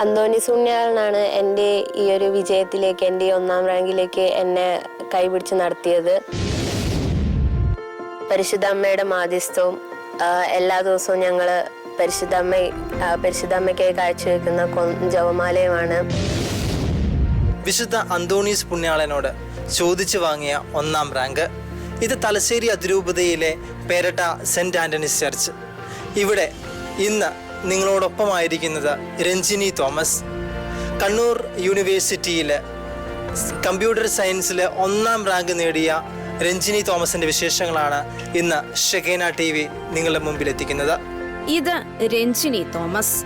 അന്തോണി സുണ്യാളനാണ് എന്റെ ഈ ഒരു വിജയത്തിലേക്ക് എന്റെ ഒന്നാം റാങ്കിലേക്ക് എന്നെ കൈപിടിച്ച് നടത്തിയത്. പരിശുദ്ധ അമ്മയുടെ മാധ്യസ്ഥവും എല്ലാ ദിവസവും ഞങ്ങൾ പരിശുദ്ധ അമ്മ പരിശുദ്ധ അമ്മയ്ക്കായി കാഴ്ചവെക്കുന്ന ജപമാലയുമാണ് വിശുദ്ധ അന്തോണീസ് പുണ്യാളനോട് ചോദിച്ചു വാങ്ങിയ ഒന്നാം റാങ്ക്. ഇത് തലശ്ശേരി അതിരൂപതയിലെ പേരട്ട സെന്റ് ആന്റണീസ് ചർച്ച്. ഇവിടെ ഇന്ന് നിങ്ങളോടൊപ്പമായിരിക്കുന്നത് രഞ്ജിനി തോമസ്. കണ്ണൂർ യൂണിവേഴ്സിറ്റിയിൽ കമ്പ്യൂട്ടർ സയൻസിൽ ഒന്നാം റാങ്ക് നേടിയ രഞ്ജിനി തോമസിന്റെ വിശേഷങ്ങളാണ് ഇന്ന് ഷെഗേന ടി വി നിങ്ങളുടെ മുമ്പിൽ എത്തിക്കുന്നത് ഇത് രഞ്ജിനി തോമസ്.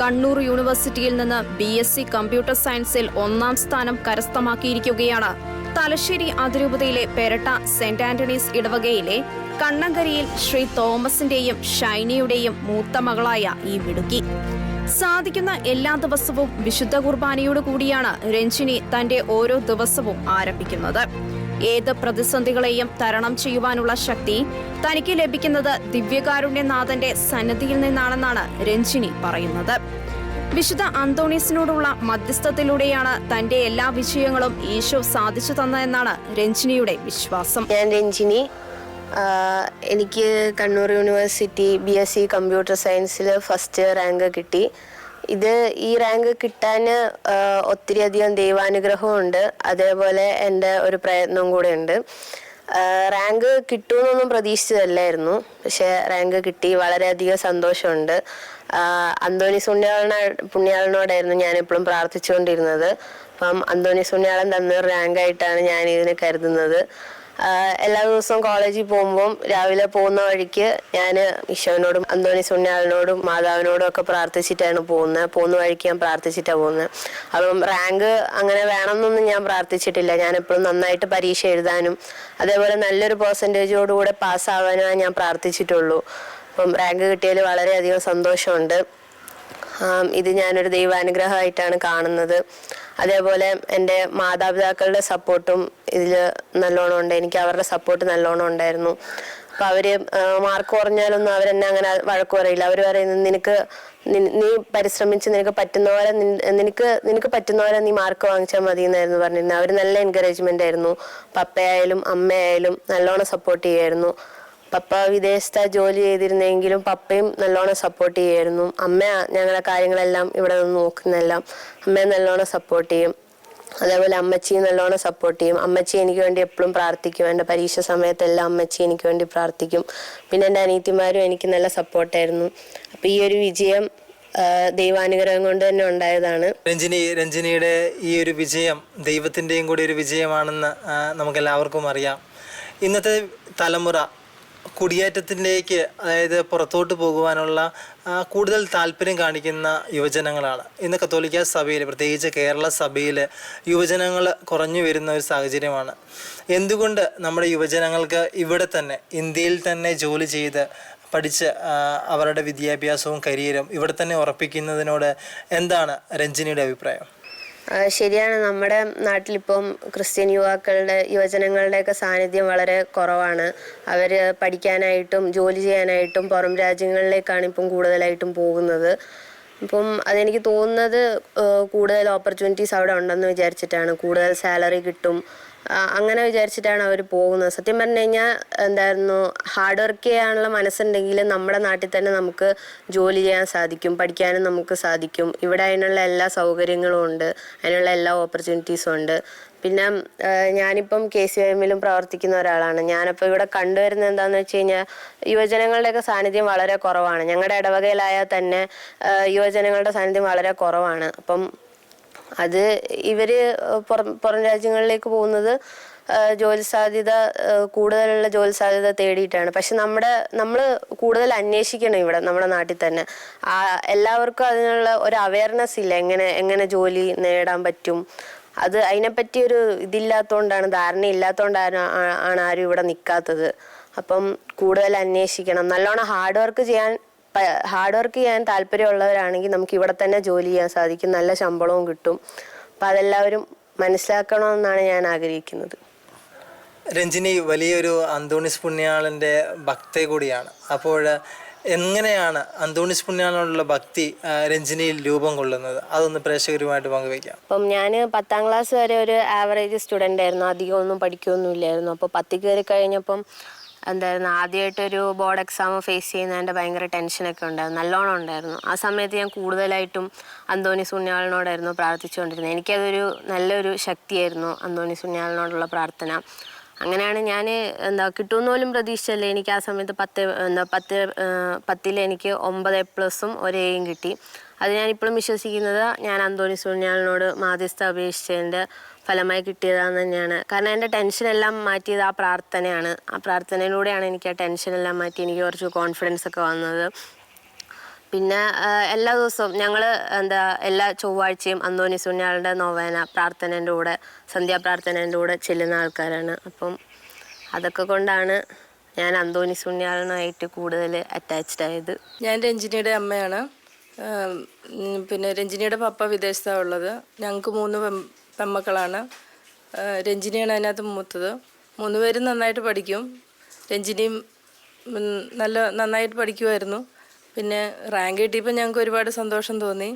കണ്ണൂർ യൂണിവേഴ്സിറ്റിയിൽ നിന്ന് ബി എസ് സി കമ്പ്യൂട്ടർ സയൻസിൽ ഒന്നാം സ്ഥാനം കരസ്ഥമാക്കിയിരിക്കുകയാണ് തലശ്ശേരി അതിരൂപതയിലെ പെരട്ട സെന്റ് ആന്റണീസ് ഇടവകയിലെ കണ്ണങ്കരിയിൽ ശ്രീ തോമസിന്റെയും ഷൈനിയുടെയും മൂത്ത മകളായ ഈ മിടുക്കി. സാധിക്കുന്ന എല്ലാ ദിവസവും വിശുദ്ധ കുർബാനയോട് കൂടിയാണ് രഞ്ജിനി തന്റെ ഓരോ ദിവസവും ആരംഭിക്കുന്നത്. ഏത് പ്രതിസന്ധികളെയും തരണം ചെയ്യുവാനുള്ള ശക്തി തനിക്ക് ലഭിക്കുന്നത് ദിവ്യകാരുണ്യനാഥന്റെ സന്നദ്ധിയിൽ നിന്നാണെന്നാണ് രഞ്ജിനി പറയുന്നത്. വിശുദ്ധ അന്തോണീസിനോടുള്ള മധ്യസ്ഥത്തിലൂടെയാണ് തന്റെ എല്ലാ വിഷയങ്ങളും ഈശോ സാധിച്ചു തന്നതെന്നാണ് രഞ്ജിനിയുടെ വിശ്വാസം. ഞാൻ രഞ്ജിനി. എനിക്ക് Kannur university B S C computer സയൻസിൽ ഫസ്റ്റ് റാങ്ക് കിട്ടി. ഇത് ഈ റാങ്ക് കിട്ടാൻ ഒത്തിരിയധികം ദൈവാനുഗ്രഹമുണ്ട്. അതേപോലെ എന്റെ ഒരു പ്രയത്നവും കൂടെ ഉണ്ട്. റാങ്ക് കിട്ടുമെന്നൊന്നും പ്രതീക്ഷിച്ചതല്ലായിരുന്നു. പക്ഷെ റാങ്ക് കിട്ടി. വളരെയധികം സന്തോഷമുണ്ട്. അന്തോണി സുണ്യാളന പുണ്യാളനോടായിരുന്നു ഞാൻ എപ്പോഴും പ്രാർത്ഥിച്ചുകൊണ്ടിരുന്നത്. അപ്പം അന്തോണി സുണ്യാളൻ തന്നൊരു റാങ്കായിട്ടാണ് ഞാൻ ഇതിനെ കരുതുന്നത്. എല്ലാ ദിവസവും കോളേജിൽ പോകുമ്പോൾ രാവിലെ പോകുന്ന വഴിക്ക് ഞാൻ ഈശോനോടും അന്തോണി സുണ്യാളിനോടും മാതാവിനോടും ഒക്കെ പ്രാർത്ഥിച്ചിട്ടാണ് പോകുന്നത്. പോകുന്ന വഴിക്ക് ഞാൻ പ്രാർത്ഥിച്ചിട്ടാണ് പോകുന്നത്. അപ്പം റാങ്ക് അങ്ങനെ വേണമെന്നൊന്നും ഞാൻ പ്രാർത്ഥിച്ചിട്ടില്ല. ഞാൻ എപ്പോഴും നന്നായിട്ട് പരീക്ഷ എഴുതാനും അതേപോലെ നല്ലൊരു പെർസെന്റേജോടുകൂടെ പാസ്സാവാനുമാണ് ഞാൻ പ്രാർത്ഥിച്ചിട്ടുള്ളൂ. അപ്പം റാങ്ക് കിട്ടിയതിൽ വളരെയധികം സന്തോഷമുണ്ട്. ഇത് ഞാനൊരു ദൈവാനുഗ്രഹമായിട്ടാണ് കാണുന്നത്. അതേപോലെ എന്റെ മാതാപിതാക്കളുടെ സപ്പോർട്ടും ഇതിൽ നല്ലോണം ഉണ്ട്. എനിക്ക് അവരുടെ സപ്പോർട്ട് നല്ലോണം ഉണ്ടായിരുന്നു. അപ്പം അവർ മാർക്ക് കുറഞ്ഞാലൊന്നും അവരെന്നെ അങ്ങനെ വഴക്ക് പറയില്ല. അവർ പറയുന്നത് നിനക്ക് നീ പരിശ്രമിച്ച് നിനക്ക് പറ്റുന്ന പോലെ നിനക്ക് നിനക്ക് പറ്റുന്ന പോലെ നീ മാർക്ക് വാങ്ങിച്ചാൽ മതി എന്നായിരുന്നു പറഞ്ഞിരുന്നത്. അവർ നല്ല എൻകറേജ്മെന്റ് ആയിരുന്നു. പപ്പയായാലും അമ്മയായാലും നല്ലോണം സപ്പോർട്ട് ചെയ്യുമായിരുന്നു പപ്പ വിദേശത്ത് ജോലി ചെയ്തിരുന്നെങ്കിലും പപ്പയും നല്ലോണം സപ്പോർട്ട് ചെയ്യുമായിരുന്നു. അമ്മ ഞങ്ങളുടെ കാര്യങ്ങളെല്ലാം ഇവിടെ നിന്ന് നോക്കുന്നെല്ലാം അമ്മയെ നല്ലോണം സപ്പോർട്ട് ചെയ്യും. അതേപോലെ അമ്മച്ചി നല്ലോണം സപ്പോർട്ട് ചെയ്യും. അമ്മച്ചി എനിക്ക് വേണ്ടി എപ്പോഴും പ്രാർത്ഥിക്കും. എന്റെ പരീക്ഷ സമയത്തെല്ലാം അമ്മച്ചി എനിക്ക് വേണ്ടി പ്രാർത്ഥിക്കും. പിന്നെ എന്റെ അനീത്തിമാരും എനിക്ക് നല്ല സപ്പോർട്ടായിരുന്നു അപ്പം ഈ ഒരു വിജയം ദൈവാനുഗ്രഹം കൊണ്ട് തന്നെ ഉണ്ടായതാണ്. രഞ്ജിനി രഞ്ജിനിയുടെ ഈ ഒരു വിജയം ദൈവത്തിന്റെയും കൂടി ഒരു വിജയമാണെന്ന് നമുക്ക് എല്ലാവർക്കും അറിയാം. ഇന്നത്തെ തലമുറ കുടിയേറ്റത്തിലേക്ക് അതായത് പുറത്തോട്ട് പോകുവാനുള്ള കൂടുതൽ താല്പര്യം കാണിക്കുന്ന യുവജനങ്ങളാണ്. ഇന്ന് കത്തോലിക്ക സഭയിൽ പ്രത്യേകിച്ച് കേരള സഭയിൽ യുവജനങ്ങൾ കുറഞ്ഞു വരുന്ന ഒരു സാഹചര്യമാണ്. എന്തുകൊണ്ട് നമ്മുടെ യുവജനങ്ങൾക്ക് ഇവിടെ തന്നെ ഇന്ത്യയിൽ തന്നെ ജോലി ചെയ്ത് പഠിച്ച് അവരുടെ വിദ്യാഭ്യാസവും കരിയറും ഇവിടെ തന്നെ ഉറപ്പിക്കുന്നതിനോട് എന്താണ് രഞ്ജിനിയുടെ അഭിപ്രായം? ശരിയാണ്. നമ്മുടെ നാട്ടിലിപ്പം ക്രിസ്ത്യൻ യുവാക്കളുടെ യുവജനങ്ങളുടെയൊക്കെ സാന്നിധ്യം വളരെ കുറവാണ്. അവർ പഠിക്കാനായിട്ടും ജോലി ചെയ്യാനായിട്ടും പുറം രാജ്യങ്ങളിലേക്കാണ് ഇപ്പം കൂടുതലായിട്ടും പോകുന്നത്. ഇപ്പം അതെനിക്ക് തോന്നുന്നത് കൂടുതൽ ഓപ്പർച്യൂണിറ്റീസ് അവിടെ ഉണ്ടെന്ന് വിചാരിച്ചിട്ടാണ്. കൂടുതൽ സാലറി കിട്ടും. അങ്ങനെ വിചാരിച്ചിട്ടാണ് അവർ പോകുന്നത്. സത്യം പറഞ്ഞു കഴിഞ്ഞാൽ എന്തായിരുന്നു ഹാർഡ് വർക്ക് ചെയ്യാനുള്ള മനസ്സുണ്ടെങ്കിൽ നമ്മുടെ നാട്ടിൽ തന്നെ നമുക്ക് ജോലി ചെയ്യാൻ സാധിക്കും പഠിക്കാനും നമുക്ക് സാധിക്കും. ഇവിടെ അതിനുള്ള എല്ലാ സൗകര്യങ്ങളും ഉണ്ട് അതിനുള്ള എല്ലാ ഓപ്പർച്യൂണിറ്റീസും ഉണ്ട്. പിന്നെ ഞാനിപ്പം കെ സി എമ്മിലും പ്രവർത്തിക്കുന്ന ഒരാളാണ്. ഞാനിപ്പോൾ ഇവിടെ കണ്ടുവരുന്നത് എന്താണെന്ന് വെച്ച് കഴിഞ്ഞാൽ യുവജനങ്ങളുടെയൊക്കെ സാന്നിധ്യം വളരെ കുറവാണ്. ഞങ്ങളുടെ ഇടവകയിലായാൽ തന്നെ യുവജനങ്ങളുടെ സാന്നിധ്യം വളരെ കുറവാണ്. അപ്പം അത് ഇവർ പുറം പുറം രാജ്യങ്ങളിലേക്ക് പോകുന്നത് ജോലി സാധ്യത കൂടുതലുള്ള ജോലി സാധ്യത തേടിയിട്ടാണ്. പക്ഷെ നമ്മുടെ നമ്മൾ കൂടുതൽ അന്വേഷിക്കണം ഇവിടെ നമ്മുടെ നാട്ടിൽ തന്നെ. എല്ലാവർക്കും അതിനുള്ള ഒരു അവയർനെസ് ഇല്ല എങ്ങനെ എങ്ങനെ ജോലി നേടാൻ പറ്റും. അത് അതിനെപ്പറ്റി ഒരു ഇതില്ലാത്തതുകൊണ്ടാണ് ധാരണ ഇല്ലാത്തതുകൊണ്ടാണ് ആണ് ആരും ഇവിടെ നിൽക്കാത്തത് അപ്പം കൂടുതൽ അന്വേഷിക്കണം. നല്ലോണം ഹാർഡ് വർക്ക് ചെയ്യാൻ ഹാർഡ് വർക്ക് ചെയ്യാൻ താല്പര്യമുള്ളവരാണെങ്കിൽ നമുക്ക് ഇവിടെ തന്നെ ജോലി ചെയ്യാൻ സാധിക്കും. നല്ല ശമ്പളവും കിട്ടും. അപ്പം അതെല്ലാവരും മനസ്സിലാക്കണമെന്നാണ് ഞാൻ ആഗ്രഹിക്കുന്നത്. രഞ്ജിനി വലിയൊരു അന്തോണിസ് പുണ്യാളന്റെ ഭക്ത കൂടിയാണ്. അപ്പോൾ എങ്ങനെയാണ് അന്തോണിസ് പുണ്യാളിനോടുള്ള ഭക്തി രഞ്ജിനിയിൽ രൂപം കൊള്ളുന്നത്? അതൊന്ന് പ്രേക്ഷകരുമായിട്ട് പങ്കുവയ്ക്കാം. അപ്പം ഞാൻ പത്താം ക്ലാസ് വരെ ഒരു ആവറേജ് സ്റ്റുഡന്റ് ആയിരുന്നു. അധികം ഒന്നും പഠിക്കുകയൊന്നും ഇല്ലായിരുന്നു. അപ്പോൾ പത്തി കയറി കഴിഞ്ഞപ്പം എന്തായിരുന്നു ആദ്യമായിട്ടൊരു ബോർഡ് എക്സാം ഫേസ് ചെയ്യുന്നതിന്റെ ഭയങ്കര ടെൻഷനൊക്കെ ഉണ്ടായിരുന്നു. നല്ലോണം ഉണ്ടായിരുന്നു. ആ സമയത്ത് ഞാൻ കൂടുതലായിട്ടും അന്തോണി സുന്യാളിനോടായിരുന്നു പ്രാർത്ഥിച്ചുകൊണ്ടിരുന്നത്. എനിക്കതൊരു നല്ലൊരു ശക്തിയായിരുന്നു അന്തോണി സുന്യാളിനോടുള്ള പ്രാർത്ഥന. അങ്ങനെയാണ് ഞാൻ എന്താ കിട്ടുമെന്ന് പോലും പ്രതീക്ഷിച്ചല്ലേ. എനിക്ക് ആ സമയത്ത് പത്ത് എന്താ പത്ത് പത്തിൽ എനിക്ക് ഒമ്പത് എ പ്ലസും ഒരു എയും കിട്ടി. അത് ഞാൻ ഇപ്പോഴും വിശ്വസിക്കുന്നത് ഞാൻ അന്തോണി സുന്യാളിനോട് മാധ്യസ്ഥ അപേക്ഷിച്ചതിന്റെ ഫലമായി കിട്ടിയതാന്ന് തന്നെയാണ്. കാരണം എന്റെ ടെൻഷനെല്ലാം മാറ്റിയത് ആ പ്രാർത്ഥനയാണ്. ആ പ്രാർത്ഥനയിലൂടെയാണ് എനിക്ക് ആ ടെൻഷനെല്ലാം മാറ്റി എനിക്ക് കുറച്ച് കോൺഫിഡൻസ് ഒക്കെ വന്നത്. പിന്നെ എല്ലാ ദിവസവും ഞങ്ങൾ എന്താ എല്ലാ ചൊവ്വാഴ്ചയും അന്തോണി സുന്യാളുടെ നോവേന പ്രാർത്ഥനേന്റെ കൂടെ സന്ധ്യാപ്രാർത്ഥനേന്റെ കൂടെ ചെല്ലുന്ന ആൾക്കാരാണ്. അപ്പം അതൊക്കെ കൊണ്ടാണ് ഞാൻ അന്തോണി സുന്യാളിനായിട്ട് കൂടുതൽ അറ്റാച്ച്ഡ് ആയത്. ഞാൻ രഞ്ജിനിയുടെ അമ്മയാണ്. പിന്നെ രഞ്ജിനിയുടെ പപ്പ വിദേശത്താണ് ഉള്ളത്. ഞങ്ങൾക്ക് മൂന്ന് ആ, രഞ്ജിനിയാണ് അതിനകത്ത് മൂത്തത്. മൂന്ന് പേരും നന്നായിട്ട് പഠിക്കും. രഞ്ജിനിയും നല്ല നന്നായിട്ട് പഠിക്കുമായിരുന്നു പിന്നെ റാങ്ക് കിട്ടിയപ്പോൾ ഞങ്ങൾക്ക് ഒരുപാട് സന്തോഷം തോന്നി.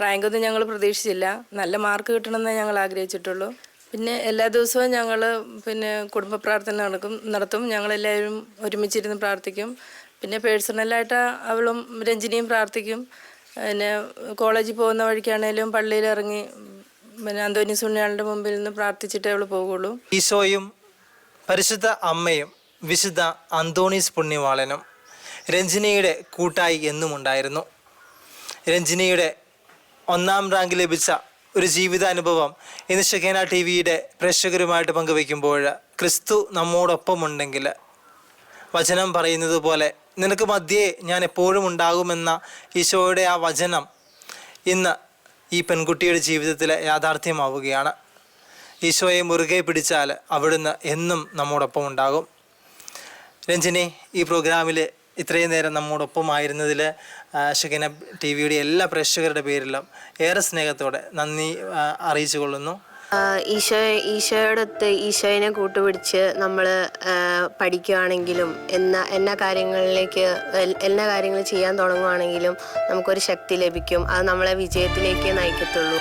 റാങ്കൊന്നും ഞങ്ങൾ പ്രതീക്ഷിച്ചില്ല. നല്ല മാർക്ക് കിട്ടണമെന്നേ ഞങ്ങൾ ആഗ്രഹിച്ചിട്ടുള്ളൂ. പിന്നെ എല്ലാ ദിവസവും ഞങ്ങൾ പിന്നെ കുടുംബ പ്രാർത്ഥന നടക്കും നടത്തും. ഞങ്ങളെല്ലാവരും ഒരുമിച്ചിരുന്ന് പ്രാർത്ഥിക്കും. പിന്നെ പേഴ്സണലായിട്ട് അവളും രഞ്ജിനിയും പ്രാർത്ഥിക്കും. പിന്നെ കോളേജിൽ പോകുന്ന വഴിക്കാണേലും പള്ളിയിൽ ഇറങ്ങി പിന്നെ അന്തോനി സുണ്യാളുടെ മുമ്പിൽ നിന്ന് പ്രാർത്ഥിച്ചിട്ടേ അവൾ പോകുള്ളൂ ഈശോയും പരിശുദ്ധ അമ്മയും വിശുദ്ധ അന്തോണീസ് പുണ്യവാളനും രഞ്ജിനിയുടെ കൂട്ടായി എന്നും ഉണ്ടായിരുന്നു രഞ്ജിനിയുടെ ഒന്നാം റാങ്ക് ലഭിച്ച ഒരു ജീവിതാനുഭവം ഇന്ന് ഷെഖേന ടി വിയുടെ പ്രേക്ഷകരുമായിട്ട് പങ്കുവയ്ക്കുമ്പോൾ ക്രിസ്തു നമ്മോടൊപ്പമുണ്ടെങ്കിൽ വചനം പറയുന്നത് പോലെ നിനക്ക് മധ്യേ ഞാൻ എപ്പോഴും ഉണ്ടാകുമെന്ന ഈശോയുടെ ആ വചനം ഇന്ന് ഈ പെൺകുട്ടിയുടെ ജീവിതത്തിൽ യാഥാർത്ഥ്യമാവുകയാണ്. ഈശോയെ മുറുകെ പിടിച്ചാൽ അവിടുന്ന് എന്നും നമ്മോടൊപ്പം ഉണ്ടാകും. രഞ്ജിനി ഈ പ്രോഗ്രാമിൽ ഇത്രയും നേരം നമ്മോടൊപ്പമായിരുന്നതിൽ ഷെഖന ടി വിയുടെ എല്ലാ പ്രേക്ഷകരുടെ പേരിലും ഏറെ സ്നേഹത്തോടെ നന്ദി അറിയിച്ചു കൊള്ളുന്നു ഈശോ ഈശോയോടൊത്ത് ഈശോയിനെ കൂട്ടുപിടിച്ച് നമ്മൾ പഠിക്കുകയാണെങ്കിലും എന്ന എന്ന കാര്യങ്ങളിലേക്ക് എല്ലാ കാര്യങ്ങളും ചെയ്യാൻ തുടങ്ങുകയാണെങ്കിലും നമുക്കൊരു ശക്തി ലഭിക്കും. അത് നമ്മളെ വിജയത്തിലേക്ക് നയിക്കത്തുള്ളൂ.